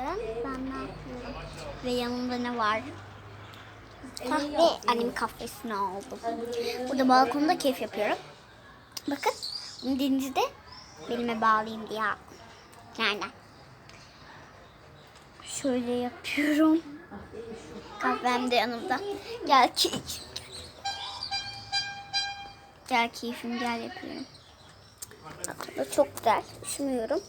Ben ne yapıyorum? Ve yanımda ne var? Kahve. Annem kahvesini aldım. Burada balkonda keyif yapıyorum. Bakın. Bunu denizde belime bağlayayım diye aldım. Nereden? Şöyle yapıyorum. Kahvem de yanımda. Gel keyif. Gel keyfim gel yapıyorum. Bu çok güzel. Üşümüyorum.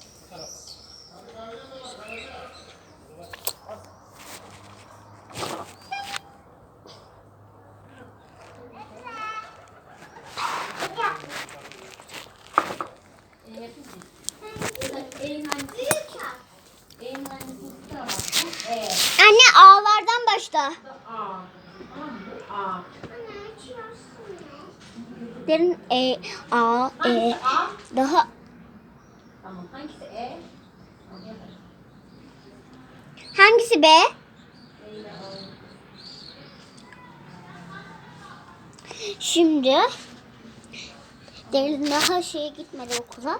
Anne ağlardan başla. Derin e a e daha. Hangisi E? hangisi B? Şimdi Derin daha şeye gitmedi okula.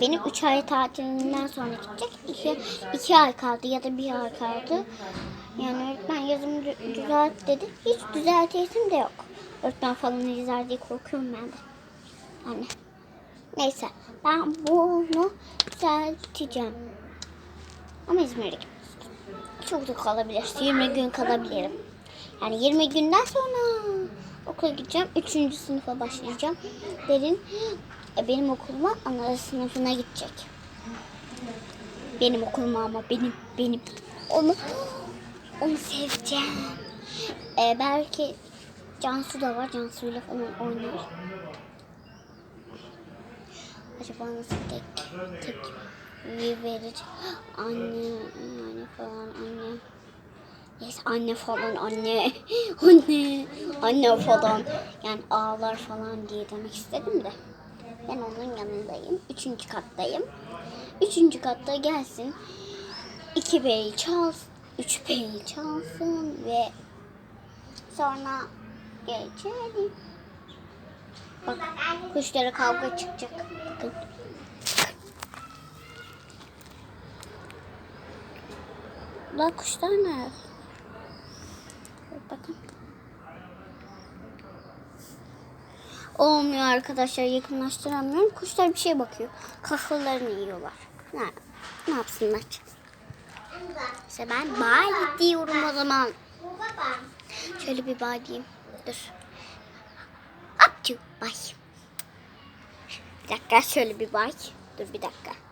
Benim 3 ay tatilinden sonra gidecek. 2 iki ay kaldı ya da bir ay kaldı. Yani öğretmen yazımı dü- düzelt dedi. Hiç düzeltesim de yok. Öğretmen falan izler diye korkuyorum ben de. Yani. Neyse. Ben bunu düzelteceğim. Ama İzmir'e. Çok da kalabilir. 20 gün kalabilirim. Yani 20 günden sonra okula gideceğim. 3. sınıfa başlayacağım. Derin e, benim okuluma ana sınıfına gidecek. Benim okuluma ama benim benim. Onu onu seveceğim. E, belki Cansu da var. Cansu'yla falan oynar. Acaba nasıl tek tek bir verir? Anne, anne falan anne. Yes, anne falan anne. Anne. Anne falan. Yani ağlar falan diye demek istedim de. Ben onun yanındayım. Üçüncü kattayım. Üçüncü katta gelsin. iki bey çalsın. Üç bey çalsın ve sonra geçelim. Bak kuşlara kavga çıkacak. Bakın. Lan kuşlar ne? Bakın. Olmuyor arkadaşlar yakınlaştıramıyorum. Kuşlar bir şey bakıyor. Kafalarını yiyorlar. Ne, ne yapsınlar? İşte ben bye diyorum o zaman. Şöyle bir bye diyeyim. Dur. Up to bye. Bir dakika şöyle bir bye. Dur bir dakika.